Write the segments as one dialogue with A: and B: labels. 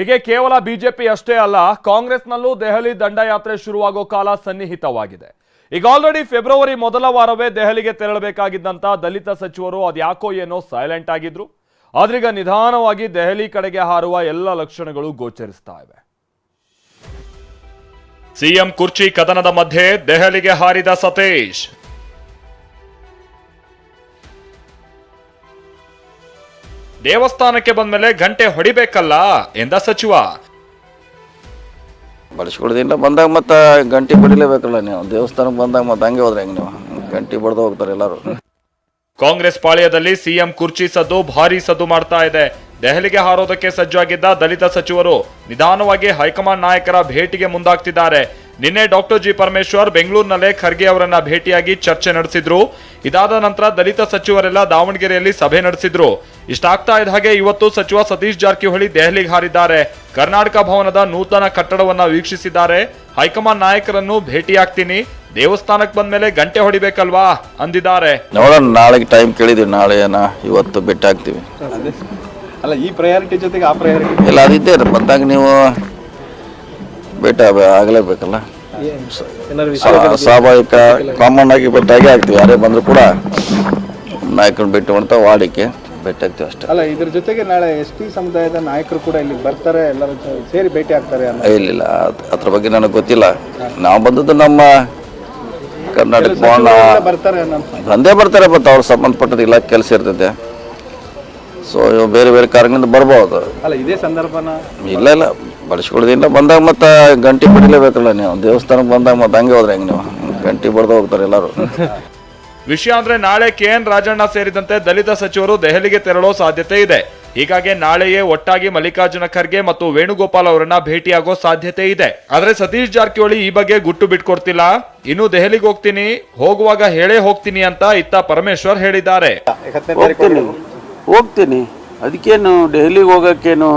A: ಹೀಗೆ ಕೇವಲ ಬಿಜೆಪಿ ಅಷ್ಟೇ ಅಲ್ಲ, ಕಾಂಗ್ರೆಸ್ನಲ್ಲೂ ದೆಹಲಿ ದಂಡಯಾತ್ರೆ ಶುರುವಾಗೋ ಕಾಲ ಸನ್ನಿಹಿತವಾಗಿದೆ. ಈಗ ಆಲ್ರೆಡಿ ಫೆಬ್ರವರಿ ಮೊದಲ ವಾರವೇ ದೆಹಲಿಗೆ ತೆರಳಬೇಕಾಗಿದ್ದಂಥ ದಲಿತ ಸಚಿವರು ಅದ್ಯಾಕೋ ಏನೋ ಸೈಲೆಂಟ್ ಆಗಿದ್ರು. ಆದ್ರೀಗ ನಿಧಾನವಾಗಿ ದೆಹಲಿ ಕಡೆಗೆ ಹಾರುವ ಎಲ್ಲ ಲಕ್ಷಣಗಳು ಗೋಚರಿಸ್ತಾ ಇವೆ.
B: ಸಿಎಂ ಕುರ್ಚಿ ಕದನದ ಮಧ್ಯೆ ದೆಹಲಿಗೆ ಹಾರಿದ ಸತೀಶ್. ದೇವಸ್ಥಾನಕ್ಕೆ ಬಂದ್ಮೇಲೆ ಗಂಟೆ ಹೊಡಿಬೇಕಲ್ಲ ಎಂದ ಸಚಿವ.
C: ಬಳಸ್ಕೊಳ್ಳೋದಿಲ್ಲ ಬಂದಾಗ ಮತ್ತೆ ಗಂಟೆ ಬಡಿಲೇಬೇಕಲ್ಲ ನೀವು. ದೇವಸ್ಥಾನಕ್ಕೆ ಬಂದಾಗ ಮತ್ತೆ ಹಂಗೆ ಹೋದ್ರೆ ಹೆಂಗೆ ನೀವು? ಗಂಟೆ ಬಡ್ದು ಹೋಗ್ತಾರೆ ಎಲ್ಲರೂ.
B: ಕಾಂಗ್ರೆಸ್ ಪಾಳ್ಯದಲ್ಲಿ ಸಿಎಂ ಕುರ್ಚಿ ಸದ್ದು ಭಾರಿ ಸದ್ದು ಮಾಡ್ತಾ ಇದೆ. ದೆಹಲಿಗೆ ಹಾರೋದಕ್ಕೆ ಸಜ್ಜಾಗಿದ್ದ ದಲಿತ ಸಚಿವರು ನಿಧಾನವಾಗಿ ಹೈಕಮಾಂಡ್ ನಾಯಕರ ಭೇಟಿಗೆ ಮುಂದಾಗ್ತಿದ್ದಾರೆ. ನಿನ್ನೆ ಡಾಕ್ಟರ್ ಜಿ ಪರಮೇಶ್ವರ್ ಬೆಂಗಳೂರಿನಲ್ಲೇ ಖರ್ಗೆ ಅವರನ್ನ ಭೇಟಿಯಾಗಿ ಚರ್ಚೆ ನಡೆಸಿದ್ರು. ಇದಾದ ನಂತರ ದಲಿತ ಸಚಿವರೆಲ್ಲ ದಾವಣಗೆರೆಯಲ್ಲಿ ಸಭೆ ನಡೆಸಿದ್ರು. ಇಷ್ಟಾಗ್ತಾ ಇದ್ದ ಹಾಗೆ ಇವತ್ತು ಸಚಿವ ಸತೀಶ್ ಜಾರಕಿಹೊಳಿ ದೆಹಲಿಗೆ ಹಾರಿದ್ದಾರೆ. ಕರ್ನಾಟಕ ಭವನದ ನೂತನ ಕಟ್ಟಡವನ್ನ ವೀಕ್ಷಿಸಿದ್ದಾರೆ. ಹೈಕಮಾಂಡ್ ನಾಯಕರನ್ನು ಭೇಟಿಯಾಗ್ತೀನಿ. ದೇವಸ್ಥಾನಕ್ಕೆ ಬಂದ ಮೇಲೆ ಗಂಟೆ ಹೊಡಿಬೇಕಲ್ವಾ? ಅಂದಿದ್ದಾರೆ.
C: ನೋಡೋಣ ನಾಳೆಗೆ ಟೈಮ್ ಕೇಳಿದ್ವಿ. ನಾಳೆ ಇವತ್ತು ಭೇಟಿ ಆಗ್ತೀವಿ
D: ಅಲ್ಲ ಈ ಪ್ರಯಾರಿಟಿ ಜೊತೆಗೆ ಆ ಪ್ರಯಾರಿಟಿ
C: ಎಲ್ಲ ಅದಿದ್ದೇ ಬಂದಾಗ ನೀವು ಭೇಟಿ ಆಗ- ಆಗಲೇಬೇಕಲ್ಲ? ಸ್ವಾ- ಸ್ವಾಭಾವಿಕ ಕಾಮನ್ ಆಗಿ ಭೇಟಿಯಾಗಿ ಆಗೇ ಆಗ್ತೀವಿ. ಯಾರೇ ಬಂದರೂ ಕೂಡ ನಾಯಕರನ್ನ ಭೇಟಿ ಮಾಡ್ತಾ ವಾಡಿಕೆ ಭೇಟಿ ಆಗ್ತೀವಿ ಅಷ್ಟೇ.
D: ಅಲ್ಲ ಇದ್ರ ಜೊತೆಗೆ ನಾಳೆ ಎಸ್ ಟಿ ಸಮುದಾಯದ ನಾಯಕರು ಕೂಡ ಇಲ್ಲಿ ಬರ್ತಾರೆ ಎಲ್ಲರೂ ಸೇರಿ ಭೇಟಿ ಆಗ್ತಾರೆ ಇಲ್ಲ
C: ಇಲ್ಲ. ಅದ್- ಅದ್ರ ಬಗ್ಗೆ ನನಗೆ ಗೊತ್ತಿಲ್ಲ. ನಾವು ಬಂದದ್ದು ನಮ್ಮ ಕರ್ನಾಟಕ ಭವನ ಬಂದೇ ಬರ್ತಾರೆ ಬಟ್ ಅವ್ರ ಸಂಬಂಧಪಟ್ಟದ ಇಲಾಖೆ ಕೆಲಸ ಇರ್ತೈತೆ. ಸೊ ಇವು ಬೇರೆ ಬೇರೆ ಕಾರಣದಿಂದ ಬರ್ಬೋದು.
D: ಅಲ್ಲ ಇದೇ ಸಂದರ್ಭನ?
C: ಇಲ್ಲ ಇಲ್ಲ. ಬಳಸ್ಕೊಳ್ಳೋದಿಲ್ಲ ಬಂದಾಗ ಮತ್ತೆ ಗಂಟೆ ಬಡಿಲೇಬೇಕಲ್ಲ ನೀವು. ದೇವಸ್ಥಾನಕ್ಕೆ ಬಂದಾಗ ಮತ್ತೆ ಹಂಗೆ ಹೋದ್ರೆ ಹೆಂಗೆ ನೀವು? ಗಂಟೆ ಬಡ್ದು ಹೋಗ್ತಾರೆ ಎಲ್ಲರೂ.
B: ವಿಷಯ ಅಂದ್ರೆ ನಾಳೆ ಕೆ ಎನ್ ರಾಜಣ್ಣ ಸೇರಿದಂತೆ ದಲಿತ ಸಚಿವರು ದೆಹಲಿಗೆ ತೆರಳೋ ಸಾಧ್ಯತೆ ಇದೆ. ಹೀಗಾಗಿ ನಾಳೆಯೇ ಒಟ್ಟಾಗಿ ಮಲ್ಲಿಕಾರ್ಜುನ ಖರ್ಗೆ ಮತ್ತು ವೇಣುಗೋಪಾಲ್ ಅವರನ್ನ ಭೇಟಿಯಾಗೋ ಸಾಧ್ಯತೆ ಇದೆ. ಆದ್ರೆ ಸತೀಶ್ ಜಾರಕಿಹೊಳಿ ಈ ಬಗ್ಗೆ ಗುಟ್ಟು ಬಿಟ್ಕೊಡ್ತಿಲ್ಲ. ಇನ್ನು ದೆಹಲಿಗೆ ಹೋಗ್ತೀನಿ. ಹೋಗುವಾಗ ಹೇಳೇ ಹೋಗ್ತೀನಿ ಅಂತ ಇತ್ತ ಪರಮೇಶ್ವರ್ ಹೇಳಿದ್ದಾರೆ.
E: ಹೋಗ್ತೀನಿ. ಅದಕ್ಕೇನು ಡೆಹಲಿಗೆ ಹೋಗೋಕ್ಕೇನು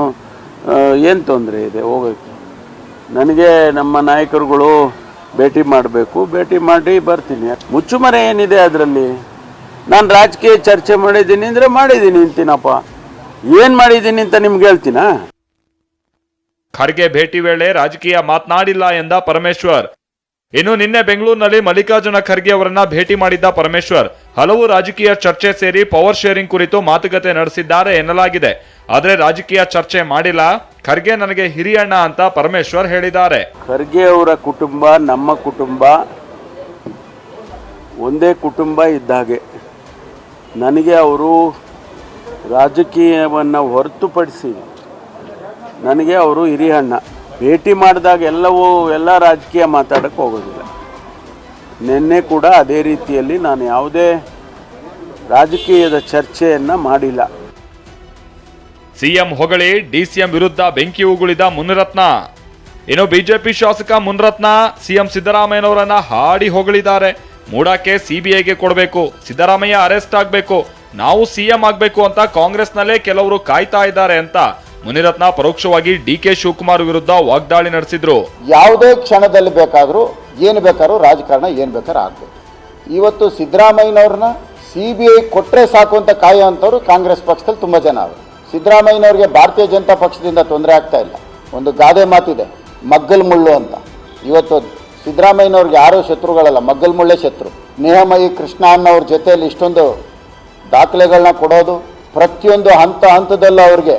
E: ಏನು ತೊಂದರೆ ಇದೆ ಹೋಗೋಕ್ಕೆ? ನನಗೆ ನಮ್ಮ ನಾಯಕರುಗಳು ಭೇಟಿ ಮಾಡಬೇಕು. ಭೇಟಿ ಮಾಡಿ ಬರ್ತೀನಿ. ಮುಚ್ಚುಮರೆ ಏನಿದೆ ಅದರಲ್ಲಿ? ನಾನು ರಾಜಕೀಯ ಚರ್ಚೆ ಮಾಡಿದ್ದೀನಿ ಅಂದರೆ ಮಾಡಿದ್ದೀನಿ ಅಂತೀನಪ್ಪ. ಏನು ಮಾಡಿದ್ದೀನಿ ಅಂತ ನಿಮ್ಗೆ ಹೇಳ್ತೀನಾ?
B: ಖರ್ಗೆ ಭೇಟಿ ವೇಳೆ ರಾಜಕೀಯ ಮಾತನಾಡಿಲ್ಲ ಎಂದ ಪರಮೇಶ್ವರ್. ಇನ್ನು ನಿನ್ನೆ ಬೆಂಗಳೂರಿನಲ್ಲಿ ಮಲ್ಲಿಕಾರ್ಜುನ ಖರ್ಗೆ ಅವರನ್ನ ಭೇಟಿ ಮಾಡಿದ್ದ ಪರಮೇಶ್ವರ್, ಹಲವು ರಾಜಕೀಯ ಚರ್ಚೆ ಸೇರಿ ಪವರ್ ಶೇರಿಂಗ್ ಕುರಿತು ಮಾತುಕತೆ ನಡೆಸಿದ್ದಾರೆ ಎನ್ನಲಾಗಿದೆ. ಆದರೆ ರಾಜಕೀಯ ಚರ್ಚೆ ಮಾಡಿಲ್ಲ. ಖರ್ಗೆ ನನಗೆ ಹಿರಿಯಣ್ಣ ಅಂತ ಪರಮೇಶ್ವರ್ ಹೇಳಿದ್ದಾರೆ.
E: ಖರ್ಗೆ ಅವರ ಕುಟುಂಬ, ನಮ್ಮ ಕುಟುಂಬ ಒಂದೇ ಕುಟುಂಬ ಇದ್ದ ಹಾಗೆ. ನನಗೆ ಅವರು ರಾಜಕೀಯವನ್ನು ಹೊರತುಪಡಿಸಿ ನನಗೆ ಅವರು ಹಿರಿಯಣ್ಣ. ಭೇಟಿ ಮಾಡಿದಾಗ ಎಲ್ಲವೂ ಎಲ್ಲ ರಾಜಕೀಯ ಮಾತಾಡಕ್ಕೆ ಹೋಗೋದಿಲ್ಲ. ನಿನ್ನೆ ಕೂಡ ಅದೇ ರೀತಿಯಲ್ಲಿ ನಾನು ಯಾವುದೇ ರಾಜಕೀಯದ ಚರ್ಚೆಯನ್ನು ಮಾಡಿಲ್ಲ.
B: ಸಿಎಂ ಹೊಗಳಿ ಡಿಸಿಎಂ ವಿರುದ್ಧ ಬೆಂಕಿ ಉಗುಳಿದ ಮುನಿರತ್ನ. ಇನ್ನು ಬಿಜೆಪಿ ಶಾಸಕ ಮುನಿರತ್ನ, ಸಿಎಂ ಸಿದ್ದರಾಮಯ್ಯನವರನ್ನ ಹಾಡಿ ಹೊಗಳಿದ್ದಾರೆ. ಮೂಡಕ್ಕೆ ಸಿಬಿಐಗೆ ಕೊಡಬೇಕು, ಸಿದ್ದರಾಮಯ್ಯ ಅರೆಸ್ಟ್ ಆಗಬೇಕು, ನಾವು ಸಿಎಂ ಆಗಬೇಕು ಅಂತ ಕಾಂಗ್ರೆಸ್ನಲ್ಲೇ ಕೆಲವರು ಕಾಯ್ತಾ ಇದ್ದಾರೆ ಅಂತ ಮುನಿರತ್ನ ಪರೋಕ್ಷವಾಗಿ ಡಿ ಕೆ ಶಿವಕುಮಾರ್ ವಿರುದ್ಧ ವಾಗ್ದಾಳಿ ನಡೆಸಿದ್ರು.
F: ಯಾವುದೇ ಕ್ಷಣದಲ್ಲಿ ಬೇಕಾದರೂ ಏನು ಬೇಕಾದ್ರೂ ರಾಜಕಾರಣ ಏನು ಬೇಕಾದ್ರೂ ಆಗ್ಬೋದು ಇವತ್ತು ಸಿದ್ದರಾಮಯ್ಯನವ್ರನ್ನ ಸಿ ಬಿ ಐ ಕೊಟ್ಟರೆ ಸಾಕು ಅಂತ ಕಾಯೋವಂಥವ್ರು ಕಾಂಗ್ರೆಸ್ ಪಕ್ಷದಲ್ಲಿ ತುಂಬ ಜನ ಅವರು. ಸಿದ್ದರಾಮಯ್ಯನವ್ರಿಗೆ ಭಾರತೀಯ ಜನತಾ ಪಕ್ಷದಿಂದ ತೊಂದರೆ ಆಗ್ತಾ ಇಲ್ಲ. ಒಂದು ಗಾದೆ ಮಾತಿದೆ, ಮಗ್ಗಲ್ ಮುಳ್ಳು ಅಂತ. ಇವತ್ತು ಸಿದ್ದರಾಮಯ್ಯನವ್ರಿಗೆ ಯಾರೂ ಶತ್ರುಗಳಲ್ಲ, ಮಗ್ಗಲ್ ಮುಳ್ಳೇ ಶತ್ರು. ನೇಹಮಯಿ ಕೃಷ್ಣ ಅನ್ನೋರ ಜೊತೆಯಲ್ಲಿ ಇಷ್ಟೊಂದು ದಾಖಲೆಗಳನ್ನ ಕೊಡೋದು, ಪ್ರತಿಯೊಂದು ಹಂತ ಹಂತದಲ್ಲೂ ಅವ್ರಿಗೆ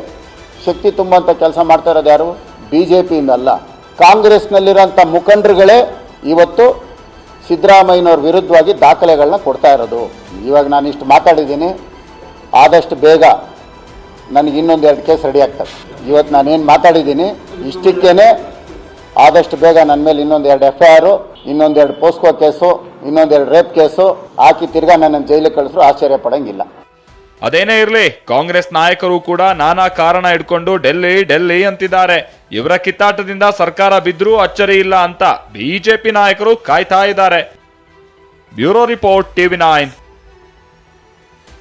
F: ಶಕ್ತಿ ತುಂಬುವಂಥ ಕೆಲಸ ಮಾಡ್ತಾ ಇರೋದು ಯಾರು? ಬಿ ಜೆ ಪಿಯಿಂದಲ್ಲ ಕಾಂಗ್ರೆಸ್ನಲ್ಲಿರೋಂಥ ಮುಖಂಡರುಗಳೇ ಇವತ್ತು ಸಿದ್ದರಾಮಯ್ಯನವ್ರ ವಿರುದ್ಧವಾಗಿ ದಾಖಲೆಗಳನ್ನ ಕೊಡ್ತಾ ಇರೋದು. ಇವಾಗ ನಾನು ಇಷ್ಟು ಮಾತಾಡಿದ್ದೀನಿ. ಆದಷ್ಟು ಬೇಗ ನನಗೆ ಇನ್ನೊಂದು ಎರಡು ಕೇಸ್ ರೆಡಿ ಆಗ್ತದೆ ಇವತ್ತು ನಾನೇನು ಮಾತಾಡಿದ್ದೀನಿ ಇಷ್ಟಕ್ಕೇ ಆದಷ್ಟು ಬೇಗ ನನ್ನ ಮೇಲೆ ಇನ್ನೊಂದು ಎರಡು ಎಫ್ ಐ ಆರು ಇನ್ನೊಂದೆರಡು ಪೋಸ್ಕೋ ಕೇಸು ಇನ್ನೊಂದೆರಡು ರೇಪ್ ಕೇಸು ಹಾಕಿ ತಿರ್ಗಾ ನನ್ನನ್ನು ಜೈಲಿಗೆ ಕಳಿಸ್ರು, ಆಶ್ಚರ್ಯ ಪಡಂಗಿಲ್ಲ.
B: ಅದೇನೇ ಇರಲಿ, ಕಾಂಗ್ರೆಸ್ ನಾಯಕರು ಕೂಡ ನಾನಾ ಕಾರಣ ಇಟ್ಕೊಂಡು ಡೆಲ್ಲಿ ಡೆಲ್ಲಿ ಅಂತಿದ್ದಾರೆ. ಇವರ ಕಿತ್ತಾಟದಿಂದ ಸರ್ಕಾರ ಬಿದ್ದರೂ ಅಚ್ಚರಿ ಇಲ್ಲ ಅಂತ ಬಿಜೆಪಿ ನಾಯಕರು ಕಾಯ್ತಾ ಇದ್ದಾರೆ. Bureau report TV nine.